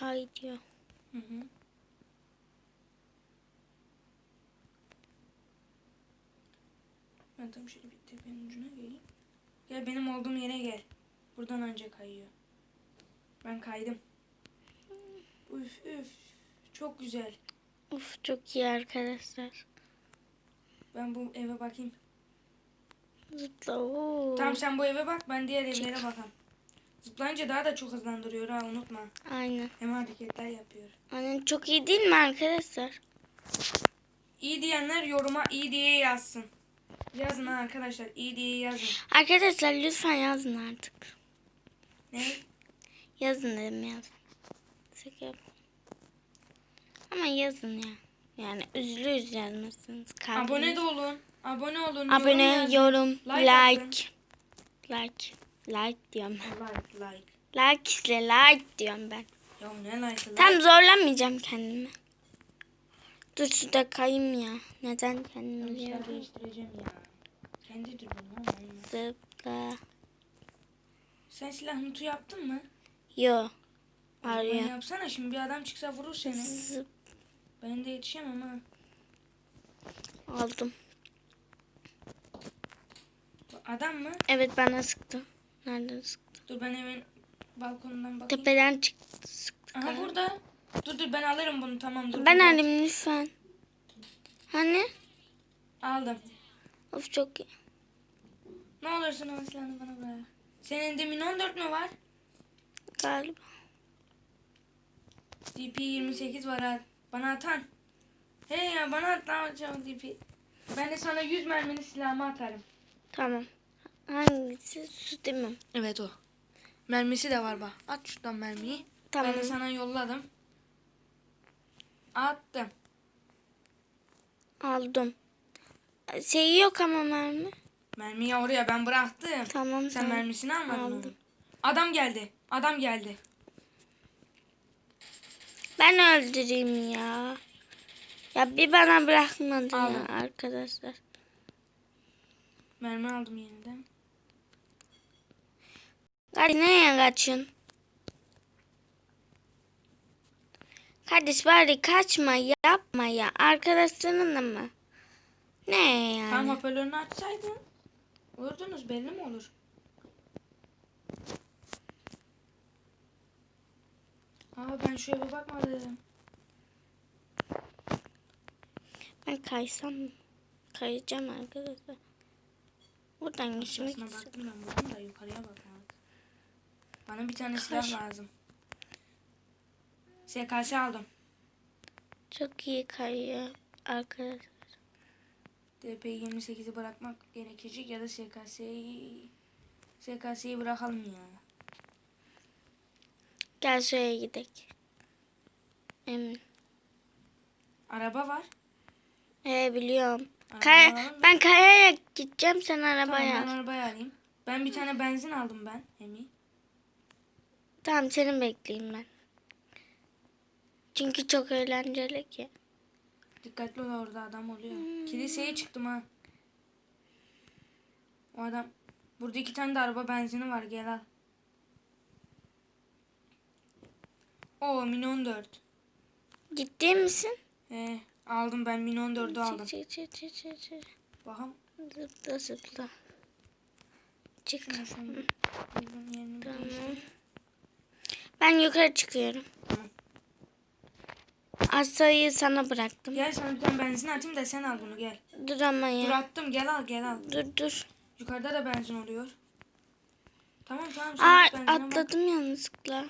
kay diyor. Hı hı. Ben tam şöyle bir tepenin ucuna geleyim. Gel benim olduğum yere gel. Buradan önce kayıyor. Ben kaydım. Üf üf. Çok güzel. Uf çok iyi arkadaşlar. Ben bu eve bakayım. Zıpla. Oo. Tamam sen bu eve bak ben diğer evlere bakalım. Zıplayınca daha da çok hızlandırıyor ha unutma. Aynen. Hem hareketler yapıyor. Aynen çok iyi değil mi arkadaşlar? İyi diyenler yoruma iyi diye yazsın. Yazın ha arkadaşlar iyi diye yazın. Arkadaşlar lütfen yazın artık. Ne? Yazın dedim yazın. Yap- Ama yazın ya. Yani üzülürüz yazmasınız. Abone de olun. Abone olun. yorum Abone, yazın. yorum, Like like. Like. Like diyorum ben. Like like. Like isle like diyorum ben. Ya ne like like. Tam zorlamayacağım kendimi. Dur şurada kayayım ya. Neden kendimi diyorum. değiştireceğim ya. Kendi ama olmaz. Zıpla. Sen silah nutu yaptın mı? Yo. Arıyor. yapsana şimdi bir adam çıksa vurur seni. Zıp. Ben de yetişemem ha. Aldım. Adam mı? Evet bana sıktı. Nereden sıktı? Dur ben hemen balkonundan bakayım. Tepeden çıktı sıktı. Aha galiba. burada. Dur dur ben alırım bunu tamam dur. Ben dur. alayım lütfen. Hani? Aldım. Of çok iyi. Ne olursun o silahını bana bırak. Senin de Min 14 mü var? Galiba. DP 28 var ha. Bana atan. Hey ya bana at lan çabuk DP. Ben de sana 100 mermili silahımı atarım. Tamam. Hangisi? Su değil mi? Evet o. Mermisi de var bak. At şuradan mermiyi. Tamam. Ben de sana yolladım. Attım. Aldım. Şey yok ama mermi. Mermiyi oraya ben bıraktım. Tamam Sen tamam. mermisini almadın Aldım. onun. Adam geldi. Adam geldi. Ben öldüreyim ya. Ya bir bana bırakmadı Aldım. ya arkadaşlar. Mermi aldım yeniden. Kardeş nereye kaçıyorsun? Kardeş bari kaçma yapma ya. Arkadaşlarınla mı? Ne yani? Tam hoparlörünü açsaydın. Vurdunuz belli mi olur? Aa ben şu eve bakmadım. Ben kaysam? Kayacağım arkadaşlar. Buradan geçmek istiyorum. yukarıya bakmadım. Bana bir tane Kaç? silah lazım. SKS aldım. Çok iyi kayıyor arkadaşlar. DP28'i bırakmak gerekecek ya da SKS'yi SKS'yi bırakalım ya. Gel şuraya gidelim. Emin. Araba var. Ee biliyorum. Araba Kay alalım mı? ben kayaya gideceğim sen Tamam arabaya. ben al. arabayı alayım. Ben bir tane benzin aldım ben. Emi. Tamam seni bekleyeyim ben. Çünkü çok eğlenceli ki. Dikkatli ol orada adam oluyor. Kiliseye çıktım ha. O adam. Burada iki tane de araba benzini var gel al. Oo Min 14. Ciddi misin? He, aldım ben Min 14'ü aldım. Çık çık çık çık çık. Bakalım. Zıpla zıpla. Çık. Tamam. Ben yukarı çıkıyorum. Asayı sana bıraktım. Gel sana bir tane benzin atayım da sen al bunu gel. Dur ama Dur ya. attım gel al gel al. Dur dur. Yukarıda da benzin oluyor. Tamam tamam Aa benzine bak. atladım yanlışlıkla.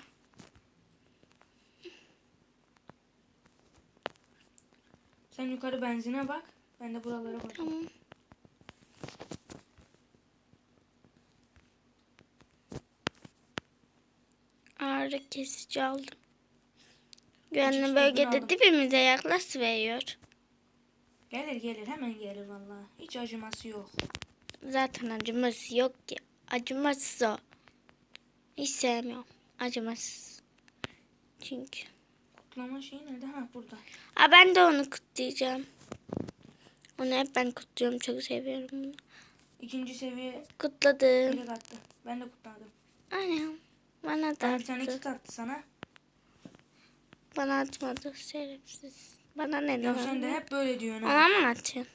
Sen yukarı benzine bak. Ben de buralara bakayım. Tamam. Ağrı kesici aldım. Güvenli Küçük bölgede dibimize yaklaş veriyor. Gelir gelir hemen gelir vallahi. Hiç acıması yok. Zaten acıması yok ki. Acımasız o. Hiç sevmiyorum. Acımasız. Çünkü. Kutlama şeyi nerede? Ha burada. Aa, ben de onu kutlayacağım. Onu hep ben kutluyorum. Çok seviyorum bunu. İkinci seviye Kutladım. Ben de kutladım. Annem. Bana da Ben bir tane attı. kit attı sana. Bana atmadı şerefsiz. Bana neden Ya sen de hep böyle diyorsun. Ona mı atıyorsun?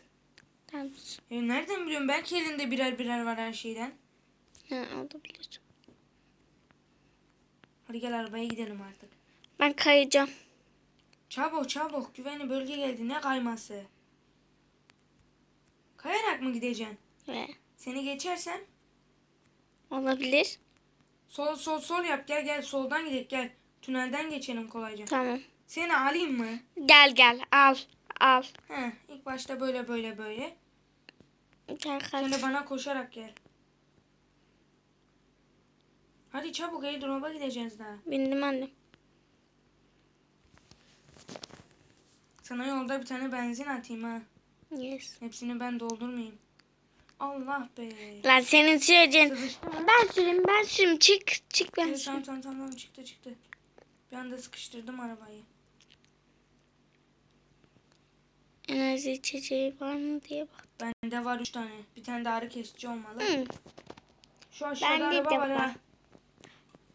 Tamam. E nereden biliyorum? Belki elinde birer birer var her şeyden. Ha, olabilir. Hadi gel arabaya gidelim artık. Ben kayacağım. Çabuk çabuk. Güvenli bölge geldi. Ne kayması? Kayarak mı gideceksin? Ve Seni geçersem olabilir. Sol sol sol yap. Gel gel soldan gidelim gel. Tünelden geçelim kolayca. Tamam. Seni alayım mı? Gel gel al al. He, ilk başta böyle böyle böyle. Gel kaç. Sen de bana koşarak gel. Hadi çabuk airdrop'a gideceğiz daha. Bindim annem. Sana yolda bir tane benzin atayım ha. Yes. Hepsini ben doldurmayayım. Allah be. Lan senin. Sıkıştı mı? Ben süreyim ben süreyim. Çık çık ben Evet, süreyim. tamam tamam tamam çıktı çıktı. Bir anda sıkıştırdım arabayı. Enerji içeceği var mı diye bak. Bende var üç tane. Bir tane de ağrı kesici olmalı. Hı. Şu aşağıda Bende araba de var ha. var.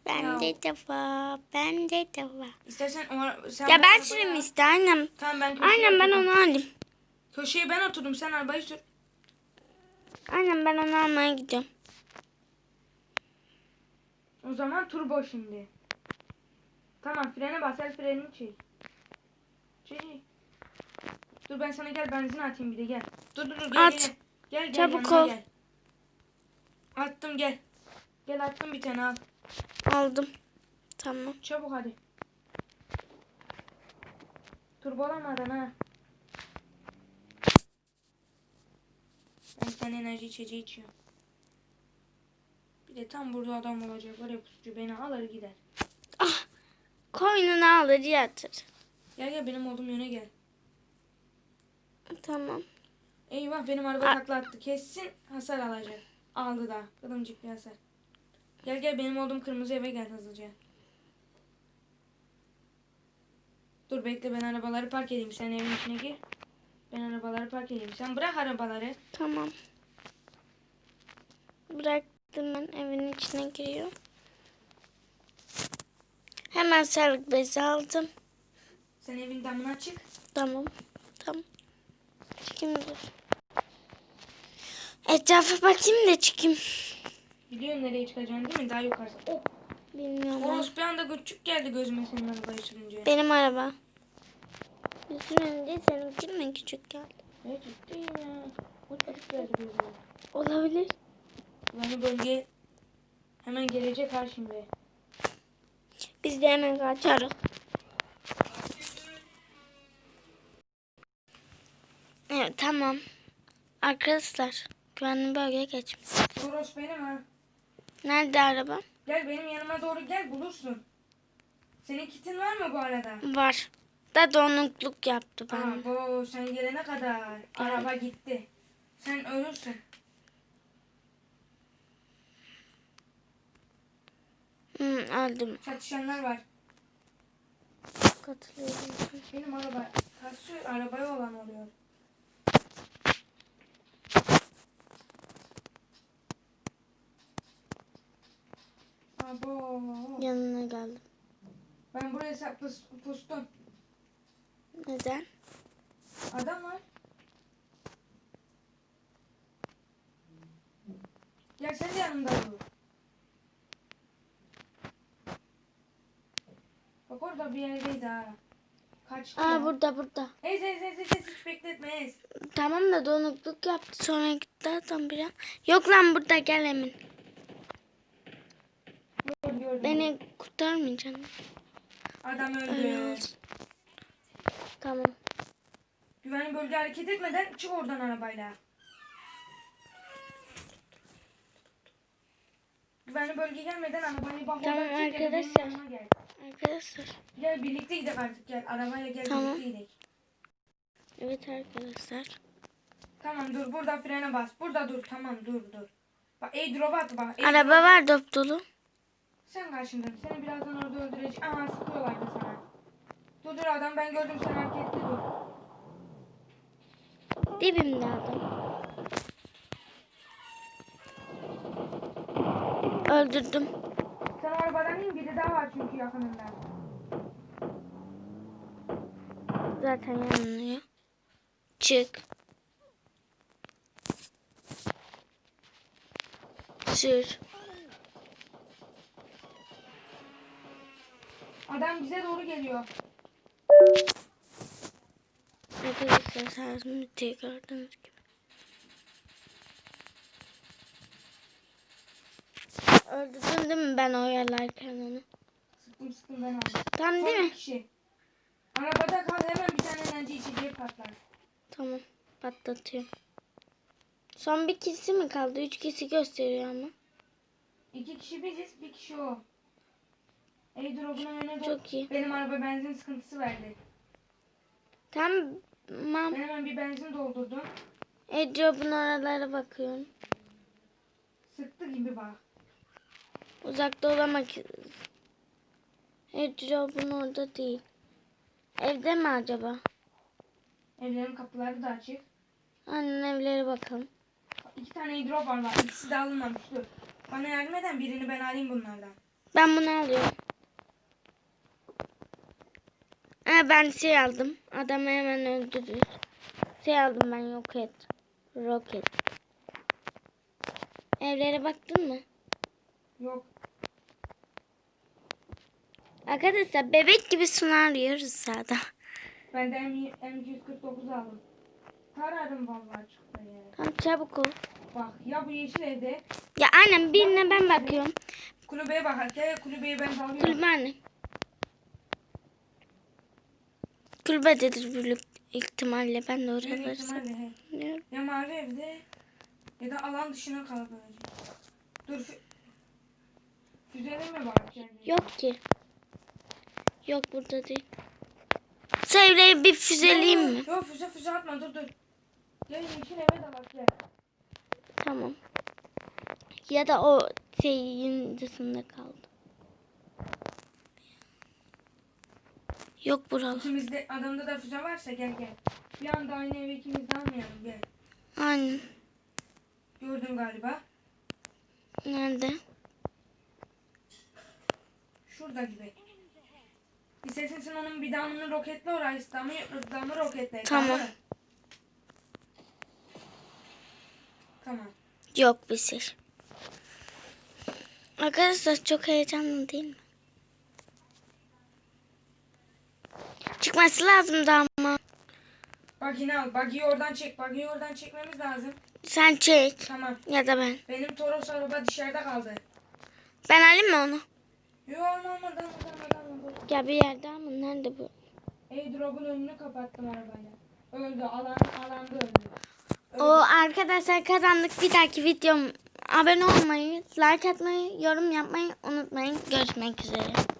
Bende de var. Bende de var. İstersen o ara- sen Ya ben arabaya- süreyim işte annem. Tamam ben köşeye Aynen ben oturdum. onu alayım. Köşeye ben oturdum sen arabayı sür. Aynen ben onu almaya gidiyorum. O zaman turbo şimdi. Tamam frene bas el frenini çek. Çek. Dur ben sana gel benzin atayım bir de gel. Dur dur dur gel At. gel. Gel gel Çabuk ol. gel. Attım gel. Gel attım bir tane al. Aldım. Tamam. Çabuk hadi. Turbolamadan ha. Ben tane enerji içeceği içiyorum. Bir de tam burada adam olacak. Var ya pusucu beni alır gider. Ah. Koynunu alır yatır. Gel gel benim olduğum yöne gel. Tamam. Eyvah benim araba Aa. takla attı. Kessin hasar alacak. Aldı da. Kılımcık bir hasar. Gel gel benim olduğum kırmızı eve gel hızlıca. Dur bekle ben arabaları park edeyim. Sen evin içine gir. Ben arabaları park edeyim. Sen bırak arabaları. Tamam. Bıraktım ben evin içine giriyor. Hemen sarık bezi aldım. Sen evin damına çık. Tamam. Tamam. Çıkayım dur. Etrafa bakayım da çıkayım. Biliyorsun nereye çıkacaksın değil mi? Daha yukarısı. Oh. Bilmiyorum. Oros bir anda küçük geldi gözüme senin arabayı sürünce. Benim araba. Bizim önce seninki mi küçük geldi? Ne ciddi ya. Bu çocuk geldi gözüme. Olabilir. Yani bölge hemen gelecek ha şimdi. Biz de hemen kaçarız. Evet tamam. Arkadaşlar güvenli bölgeye geçmiş. Oros benim ha. Nerede araba? Gel benim yanıma doğru gel bulursun. Senin kitin var mı bu arada? Var. Da donukluk yaptı bana. Aa, bu sen gelene kadar araba gitti. Sen ölürsün. Hı, öldüm. Çatışanlar var. Katılıyorum. Benim araba kasıyor, arabaya olan oluyor. Abo. Yanına geldim. Ben buraya pus, pustum. Neden? Adam var. Gel sen de yanımda dur. Bak orada bir yerdeydi ha. Kaçtı Aa ya. burada burada. Ez ez ez ez ez, hiç bekletme ez. Tamam da donukluk yaptı sonra gitti adam bir an. Yok lan burada gel Emin. Gördüm, gördüm. Beni kurtarmayacaksın. Adam öldü. olsun. Tamam. Güvenli bölge hareket etmeden çık oradan arabayla. Güvenli bölge gelmeden arabayı bak Tamam arkadaşlar. Gel. Arkadaşlar. gel birlikte gidelim artık gel. Arabayla gel Tamam. birlikte gidelim. Evet arkadaşlar. Tamam dur burada frene bas. Burada dur tamam dur dur. Bak airdrop at bak. airdrop- Araba var dop dolu. Sen karşımdasın. Seni birazdan orada öldürecek. Aha sıkıyorlardı sana. Dur dur adam ben gördüm sen hareketli dur. Dibimde adam. Öldürdüm. Sen arabadan in biri daha var çünkü yakınında. zaten yanılıyor. Çık. Sür. Adam bize doğru geliyor. Arkadaşlar şarjım bitiyor gördüğünüz gibi. Öldürdün değil mi ben oyalarken onu? Sıktım sıktım ben aldım. Tam değil mi? kişi. Arabada kal hemen bir tane enerji içeceği patlar. Tamam. Patlatıyorum. Son bir kişi mi kaldı? Üç kişi gösteriyor ama. İki kişi biziz bir kişi o. Airdrop'un önüne. Çok iyi. Benim araba benzin sıkıntısı verdi. Tamam. Ben hemen bir benzin doldurdum. Airdrop'un oralara bakıyorum. Sıktı gibi bak. Uzakta olamak Airdrop'un orada değil. Evde mi acaba? Evlerin kapıları da açık. Aynen evlere bakalım. İki tane airdrop var bak. İkisi de alınmamış. Dur. Bana yardım eden birini ben alayım bunlardan. Ben bunu alıyorum. Ha, ben şey aldım. Adamı hemen öldürür. Şey aldım ben yok et. Roket. Evlere baktın mı? Yok. Arkadaşlar bebek gibi sunar arıyoruz sağda. Ben de M- M249 aldım. Tararım vallahi çıktı ya. Tamam çabuk ol. Bak ya bu yeşil evde. Ya aynen birine ben bakıyorum. Kulübeye bak. Hatta kulübeyi ben alıyorum. Kulübe anne. Kulübededir büyük ihtimalle. Ben de he. Bilmiyorum. Ya mavi evde ya da alan dışına kalabilecek. Dur. Fü Füzeli mi var? Yok ki. Yok burada değil. Sevleyi bir füzeleyeyim mi? Yok füze füze atma dur dur. Gel yeşil eve de bak gel. Tamam. Ya da o şeyin dışında kaldı. Yok buralı. İkimizde adamda da füze varsa gel gel. Bir anda aynı eve ikimiz de almayalım gel. Aynen. Gördün galiba. Nerede? Şurada gibi. İstersen sen onun bir damını roketle orayı damı, damı roketle. Tamam. Tamam. Tamam. Yok bir şey. Arkadaşlar çok heyecanlı değil mi? Çıkması lazımdı ama. Bak yine al. Buggy'yi oradan çek. Buggy'yi oradan çekmemiz lazım. Sen çek. Tamam. Ya da ben. Benim Toros araba dışarıda kaldı. Ben alayım mı onu? Yok olma olmadı olmadı olmadı. Ya bir yerde ama nerede bu? Airdrop'un önünü kapattım arabayla. Öldü. Alan, alanda öldü. öldü. O arkadaşlar kazandık. Bir dahaki videom abone olmayı, like atmayı, yorum yapmayı unutmayın. Görüşmek üzere.